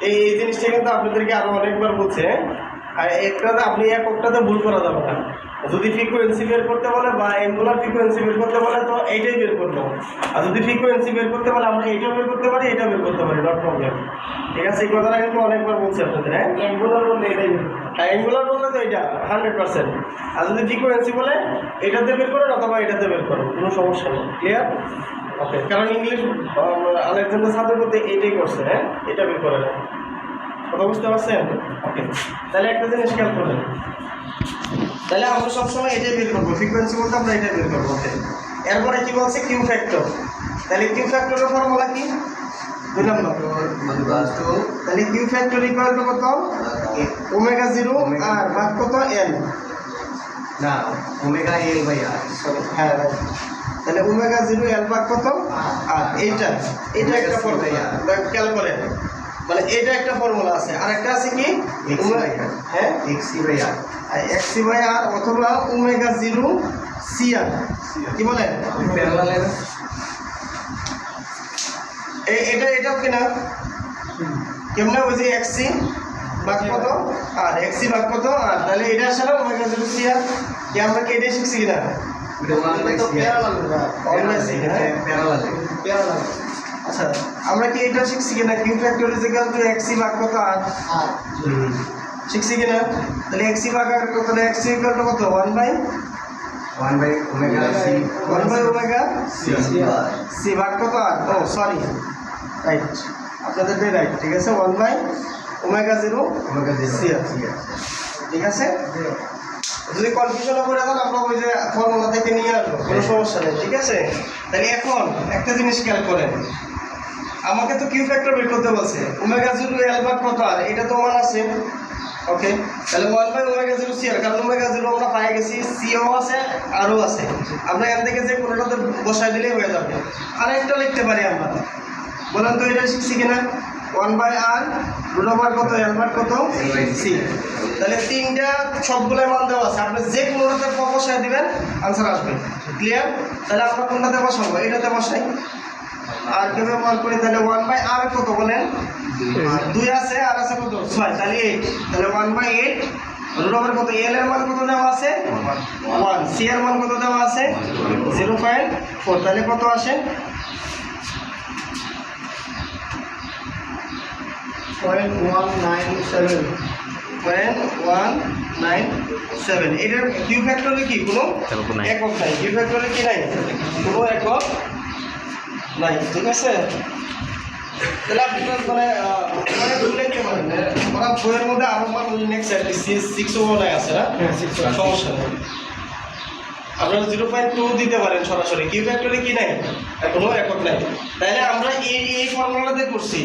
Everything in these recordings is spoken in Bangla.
এই জিনিসটা কিন্তু আপনাদেরকে আরও অনেকবার বলছে? আর একটাতে আপনি এককটাতে ভুল করা যাবে না। যদি ফ্রিকোয়েন্সি বের করতে বলে বা এঙ্গুলার ফ্রিকোয়েন্সি বের করতে বলে তো এইটাই বের করব। আর যদি ফ্রিকোয়েন্সি বের করতে বলে আমরা এইটাও বের করতে পারি এটাও বের করতে পারি নট প্রবলেম ঠিক আছে? এই কথাটা কিন্তু অনেকবার বলছি আপনাদের হ্যাঁ? এঙ্গুলার বললে এটাই হ্যাঁ এঙ্গুলার বললে তো এটা হান্ড্রেড পার্সেন্ট আর যদি ফ্রিকোয়েন্সি বলে এটাতে বের করেন অথবা এটাতে বের করেন কোনো সমস্যা নেই। ক্লিয়ার ওকে কারণ ইংলিশ আলেকজান্ডার বলতে এইটাই করছে হ্যাঁ? এটা বের করে নেন কথা বুঝতে পারছেন? ওকে তাহলে একটা জিনিস খেয়াল করবেন। তাহলে আমরা সবসময় এটাই বের করব ফ্রিকোয়েন্সি বলতে আমরা এটাই বের করব ওকে এরপরে কি বলছে? কিউ ফ্যাক্টর তাহলে কিউ ফ্যাক্টরের ফর্মুলা কি? দুই নম্বর। তাহলে কিউ ফ্যাক্টর ইকুয়াল টু কত? ওমেগা জিরো আর ভাগ কত? এল না ওমেগা এল বাই আর হ্যাঁ. তাহলে ওমেগা জিরো ভাগ কত? আর এইটা এটা একটা ফর্মুলা খেয়াল করেন মানে এটা একটা ফর্মুলা আছে। আর একটা আছে কি? হ্যাঁ? X C by R X by R অথবা ওমেগা জিরো সি আর কি বলেন এটা এটাও কিনা। কেমনে ওই যে এক্সি ভাগ কত? আর এক্সি ভাগ কত? আর তাহলে এটা আসে না ওমেগা জিরো সি আর কি আমরা কি এটাই শিখছি কিনা? সি আচ্ছা আমরা কি এটা শিখছি কিনা কিউ ফ্যাক্টর টু এক্সি ভাগ কত আর শিখছি কিনা তাহলে এক্সি ভাগ আর কত এক্সি ইকুয়াল টু কত one by one by omega C one by omega C C ভাগ কত আর ও সরি রাইট আপনাদের রাইট ঠিক আছে? One by omega zero omega C আর ঠিক আছে যদি কনফিউশন করে যান আমরা ওই যে ফর্মুলা থেকে নিয়ে আসব, কোনো সমস্যা নেই, ঠিক আছে? তাহলে এখন একটা জিনিস খেয়াল করেন। আমাকে তো কিউ ফ্যাক্টর বের করতে বলছে ওমেগা জিরো ভাগ কত? আর এটা তো মান আছে। ওকে তাহলে one by omega zero C R কারণ ওমেগা জিরো আমরা পাই গেছি সিও আছে আরও আছে। আমরা এখান থেকে যে কোনোটাতে বসাই দিলেই হয়ে যাবে। আর একটা লিখতে পারি আমরা। বলেন তো এটা শিখছি কিনা? ওয়ান বাই আর রুট কত? এল কত? সি তাহলে তিনটা সবগুলো মান দেওয়া আছে। আপনি যে কোনোটাতে বসাই দিবেন আনসার আসবে। ক্লিয়ার তাহলে আমরা কোনটাতে বসাবো? এটাতে বসাই। আর কীভাবে মান করি? তাহলে ওয়ান বাই আর কত বলেন? দুই আছে, আর আছে কত? ছয়। তাহলে এইট তাহলে ওয়ান বাই এইট রুট কত? এল এর মান কত দেওয়া আছে? ওয়ান সি এর মান কত দেওয়া আছে? জিরো পয়েন্ট ফোর তাহলে কত আসে? Point one nine seven point one nine seven এটার কিউ ফ্যাক্টরে কি কোনো একক নাই কিউ ফ্যাক্টরে কি নাই কোনো একক নাই ঠিক আছে তাহলে আপনি মানে মানে ভুলে কি পারেন ওরা বইয়ের মধ্যে আরও মানে নেক্সট সিক্স ও নাই আছে না সমস্যা নেই আপনারা জিরো পয়েন্ট টু দিতে পারেন সরাসরি। কিউ ফ্যাক্টরে কি নাই? কোনো একক নাই। তাহলে আমরা এই এই ফর্মুলাটাতে করছি।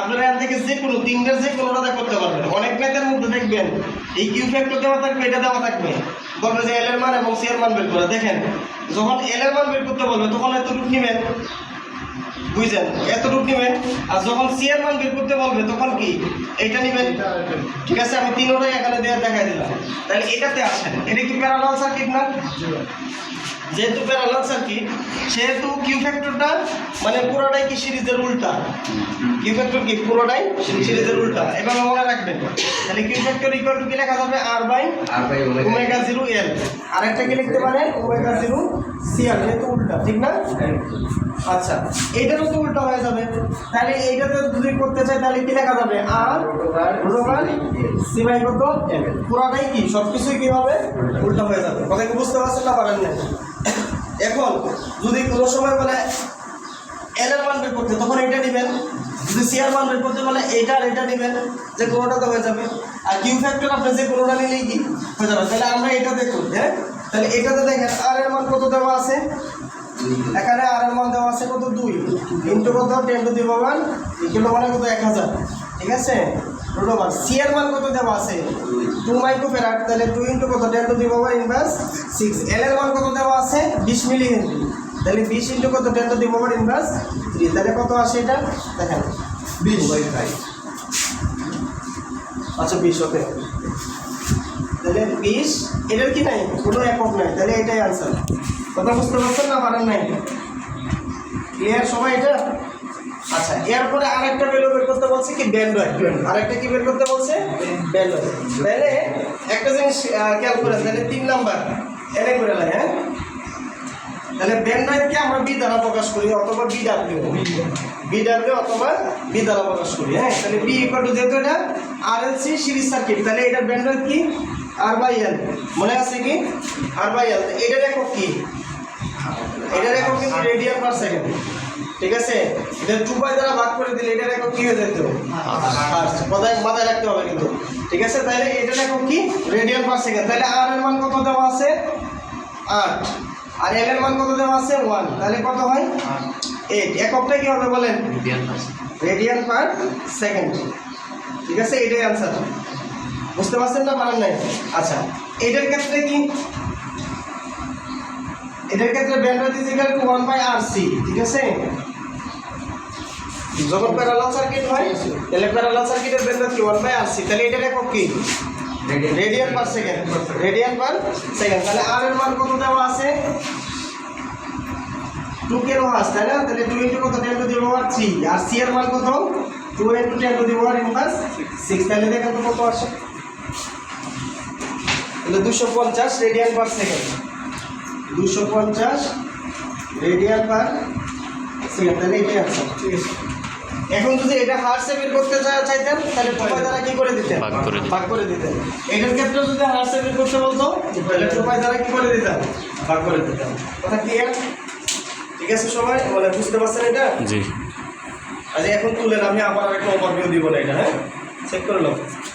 আপনারা এখান থেকে যে কোনো তিনটার যে কোনোটাতে করতে পারবেন। অনেক ম্যাথের মধ্যে দেখবেন, এই কিউ ফ্যাক্টর দেওয়া থাকবে, এটা দেওয়া থাকবে। বলবে যে এল এর মান এবং সি এর মান বের করে। দেখেন, যখন এল এর মান বের করতে বলবে, তখন এতটুকু নেবেন। বুঝছেন এতটুকু নেবেন। আর যখন মান বের করতে বলবে তখন কি? এটা নেবেন? ঠিক আছে আমি তিনোটাই এখানে দেওয়া দেখাই দিলাম। তাহলে এটাতে আসেন। এটা কি প্যারালাল সার্কিট না? যেহেতু প্যারালাল সার্কিট সেহেতু কিউ ফ্যাক্টরটা মানে পুরোটাই কি সিরিজের উল্টা? কিউ ফ্যাক্টর কি? পুরোটাই সিরিজের উল্টা। এবার মনে রাখবেন তাহলে কিউ ফ্যাক্টর ইকুয়াল টু কি লেখা যাবে? R by R by omega zero L আরেকটা কি লিখতে পারেন? ওমেগা জিরো সি আর যেহেতু উল্টা ঠিক না? আচ্ছা এইটারও তো উল্টা হয়ে যাবে। তাহলে এইটাতে যদি করতে চাই তাহলে কি লেখা যাবে? আর রোমান সি বাই কত পুরাটাই কি? সব কিছুই কি হবে? উল্টা। হয়ে যাবে। কথা কি বুঝতে পারছেন না পারেন না এখন যদি কোনো সময় বলে এল এর মান বের করতে তখন এটা নেবেন। যদি সি এর মান বের করতে বলে এইটা আর এটা নেবেন যে কোনোটাতে হয়ে যাবে। আর কিউ ফ্যাক্টর আপনি যে কোনোটা নিলেই কি? হয়ে যাবে। তাহলে আমরা এটা দেখুন হ্যাঁ? তাহলে এটাতে দেখেন আর এর মান কত দেওয়া আছে? এখানে আর এর মান দেওয়া আছে কত? দুই। ইন্টু কত? Ten to the power equal মানে কত? এক হাজার। ঠিক আছে? Root over. সি এর মান কত দেওয়া আছে? টু মাইক্রো ফেরাট তাহলে টু ইন্টু কত? Ten to the power inverse six. L এর মান কত দেওয়া আছে? বিশ মিলি হেনরি তাহলে বিশ ইন্টু কত? Ten to the power inverse three. তাহলে কত আসে এটা? দেখেন। বিশ। বাই ফাইভ আচ্ছা বিশ, ওকে। তাহলে বিশ, এটার কি নাই? কোনো একক নাই। তাহলে এটাই আনসার কথা বুঝতে পারছেন না পারেন নাই? ক্লিয়ার সবাই এটা? আচ্ছা এরপরে আরেকটা ভ্যালু বের করতে বলছে কি? ব্যান্ডয়েড আরেকটা কি বের করতে বলছে? ব্যান্ডয়েড তাহলে একটা জিনিস খেয়াল করেন তাহলে তিন নাম্বার। এনে করে লাগে হ্যাঁ? তাহলে ব্যান্ডয়েডকে আমরা বি দ্বারা প্রকাশ করি, অথবা বি ডাব্লিউ বি ডাব্লিউ অথবা বি দ্বারা প্রকাশ করি হ্যাঁ? তাহলে বি ইকুয়াল টু যেহেতু এটা R L C series circuit তাহলে এটার ব্যান্ডয়েড কি? আর বাই এল মনে আছে কি? আর বাই এল এটার একক কি? এটার একক কিন্তু রেডিয়ান পার সেকেন্ড ঠিক আছে? এটা টু বাই দ্বারা ভাগ করে দিলে এটার একক কি হয়ে যেত মাথায় মাথায় রাখতে হবে কিন্তু। ঠিক আছে? তাহলে এটার একক কি? রেডিয়ান পার সেকেন্ড তাহলে আর এর মান কত দেওয়া আছে? আট। আর এল এর মান কত দেওয়া আছে? ওয়ান তাহলে কত হয়? এইট এককটা কি হবে বলেন? রেডিয়ান পার সেকেন্ড ঠিক আছে? এটাই আনসার বুঝতে পারছেন না? পারেন নাই? আচ্ছা এটার ক্ষেত্রে কি? এটার ক্ষেত্রে bandwidth is equal to 1 by R C ঠিক আছে? যখন প্যারালাল সার্কিট হয় তাহলে প্যারালাল সার্কিটের ব্যান্ডউইথ কি 1 বাই আর সি তাহলে এটার একক কি? Radian per second radian per second তাহলে আর এর মান কত দেওয়া আছে? 2 কিলো হাস তাই না? তাহলে 2 ইনটু কত? 10 to the power 3 R C এর মান কত? 2 into 10 to the power inverse 6 তাহলে দেখেন তো কত আসে। তাহলে 250 রেডিয়ান পার সেকেন্ড দুশো পঞ্চাশ রেডিয়ান পার সেকেন্ড তাহলে এটাই ঠিক আছে? এখন যদি এটা হার্সে বের করতে চাইতেন তাহলে টুপাই দ্বারা কি করে দিতেন? ভাগ করে দিতেন। ভাগ করে দিতেন। এটার ক্ষেত্রে যদি হার্সে বের করতে বলতো তাহলে টুপাই দ্বারা কি করে দিতাম ভাগ করে দিতাম কথা ক্লিয়ার ঠিক আছে সবাই? বলে বুঝতে পারছেন এটা? জি। আচ্ছা এখন তুলেন আমি আবার একটা ওভারভিউ দিব না এটা হ্যাঁ? চেক করে নাও।